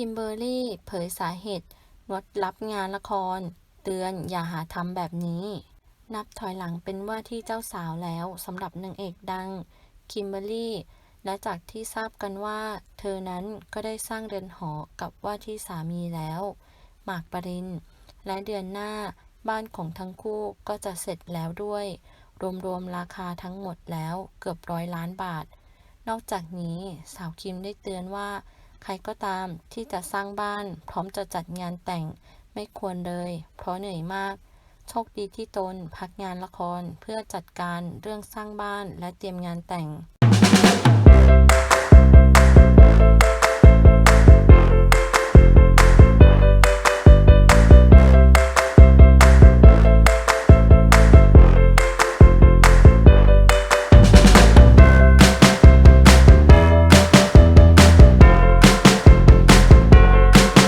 คิมเบอร์รี่เผยสาเหตุงดรับงานละคร เตือนอย่าหาทำแบบนี้ นับถอยหลังเป็นว่าที่เจ้าสาวแล้วสำหรับนางเอกดัง คิมเบอร์รี่ และจากที่ทราบกันว่า เธอนั้นก็ได้สร้างเรือนหอกับว่าที่สามีแล้ว หมากปริน และเดือนหน้าบ้านของทั้งคู่ก็จะเสร็จแล้วด้วย รวมๆราคาทั้งหมดแล้วเกือบร้อยล้านบาท นอกจากนี้สาวคิมได้เตือนว่า ใครก็ตามที่จะสร้างบ้าน พร้อมจะจัดงานแต่งไม่ควรเลย เพราะเหนื่อยมาก โชคดีที่ตนพักงานละครเพื่อจัดการเรื่องสร้างบ้านและเตรียมงานแต่ง